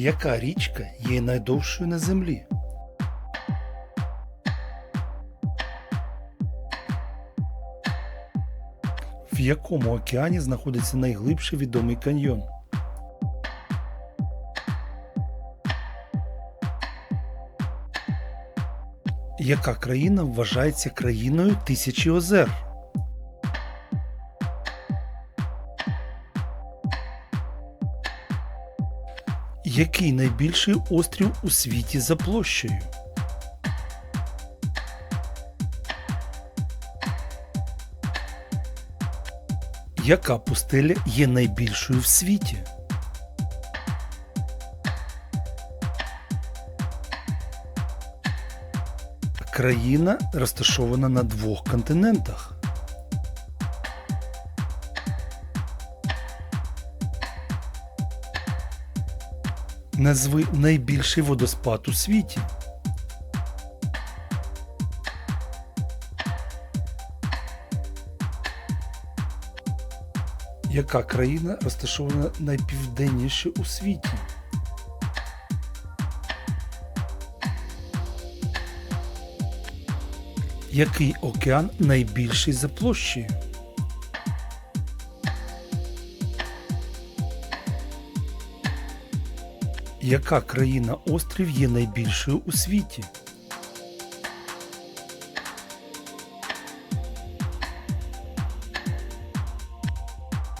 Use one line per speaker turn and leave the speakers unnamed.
Яка річка є найдовшою на землі? В якому океані знаходиться найглибший відомий каньйон? Яка країна вважається країною тисячі озер? Який найбільший острів у світі за площею? Яка пустеля є найбільшою в світі? Країна розташована на двох континентах. Назви найбільший водоспад у світі. Яка країна розташована найпівденніше у світі? Який океан найбільший за площею? Яка країна острів є найбільшою у світі?